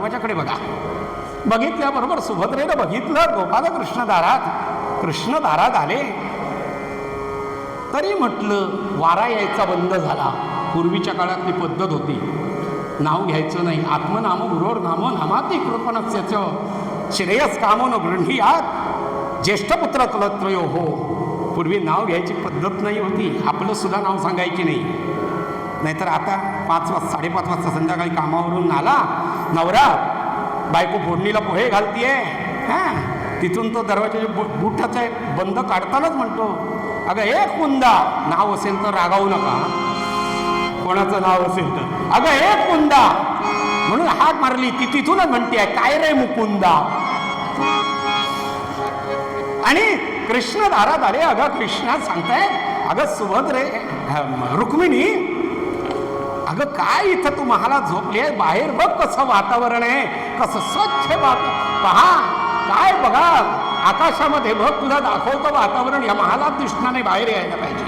माझ्याकडे बघा. बघितल्याबरोबर सुभद्रेनं बघितलं गोपाल कृष्ण दारात कृष्ण दारात आले. तरी म्हटलं वारा यायचा बंद झाला. पूर्वीच्या काळातली पद्धत होती. नाव घ्यायचं नाही. आत्मनाम गुरोर नाम नामाती कृपणस्याचं. श्रेयस कामो न ज्येष्ठ पुत्र कलत्रयो हो. पूर्वी नाव घ्यायची पद्धत नाही होती. आपलं सुद्धा नाव सांगायची नाही. नाहीतर आता पाच वाजता साडेपाच वाजता संध्याकाळी कामावरून आला. नवरा बायको फोडणीला पोहे घालतीये. हां? तिथून तो दरवाजाचे बु बुटाचा एक बंद काढतानाच म्हणतो अगं ए कुंदा नाव असेल तर रागावू नका. कोणाचं नाव असेल तर. अगं ए कुंदा. म्हणून हाक मारली ती तिथूनच म्हणते काय रे मुकुंदा? आणि कृष्ण दारात आले अगं कृष्णा सांगताय अगं सुभद्रे रुक्मिणी अगं काय इथं तू महाला झोपली आहे? बाहेर बघ कसं वातावरण आहे कसं स्वच्छ पहा काय बघा आकाशामध्ये बघ तुला दाखवतं वातावरण या महालात दिसणार नाही बाहेर यायला पाहिजे.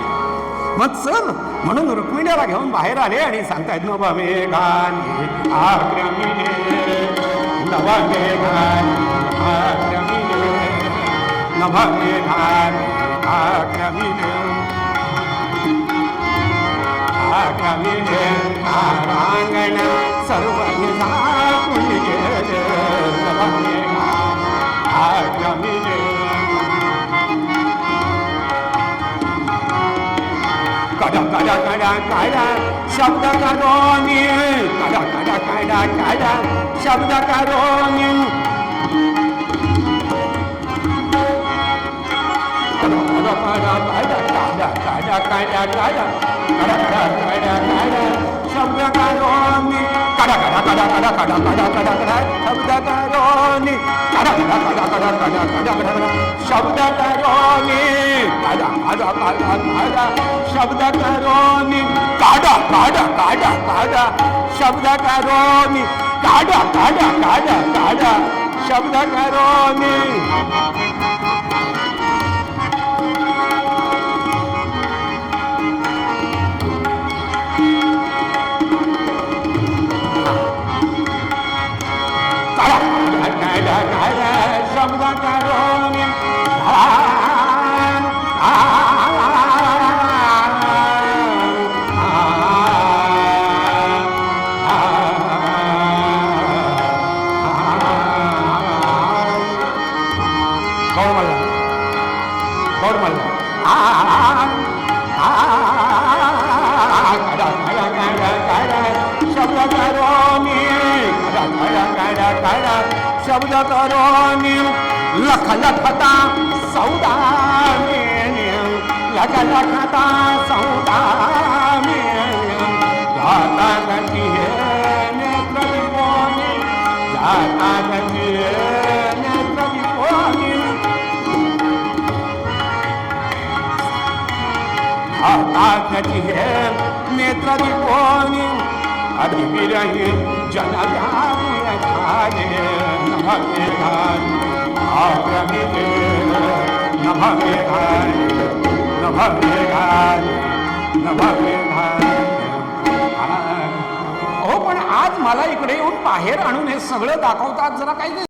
मग चल म्हणून रुक्मिणीला घेऊन बाहेर आले आणि सांगतायत नवा मेघाने आक्रमिणे नवा मेघाने आक्रमिणे नवा मेघाने आक्रमिणे रांगण सर्व कडा कडा कडा काढा शब्द करो मी कडा कडा कडा काढा शब्द करो काढा काढा काढा काढा काढा काढा काढा शब्द काढोनी काढा काढा कडा कडा काढा काढा काढा काढा शब्द काढोनी काढा काढा काढा कडा काढा काढा कडा काढा शब्द काढोनी काढा काढा काढा काढा शब्द काढोनी काढा काढा काढा काढा शब्द काढोनी काढा काढा काढा काढा शब्द काढोनी काढा शब्द करोमि लख लखता सौदा लख लखता सौदा जाता गती नेत्रविपोनी जाता गती नेत्रविपोनी जाता गती नेत्रविपोनी अभिविरही जनजाने खाने नमः अहो पण आज मला इकडे येऊन बाहेर आणून हे सगळं दाखवतात जरा काही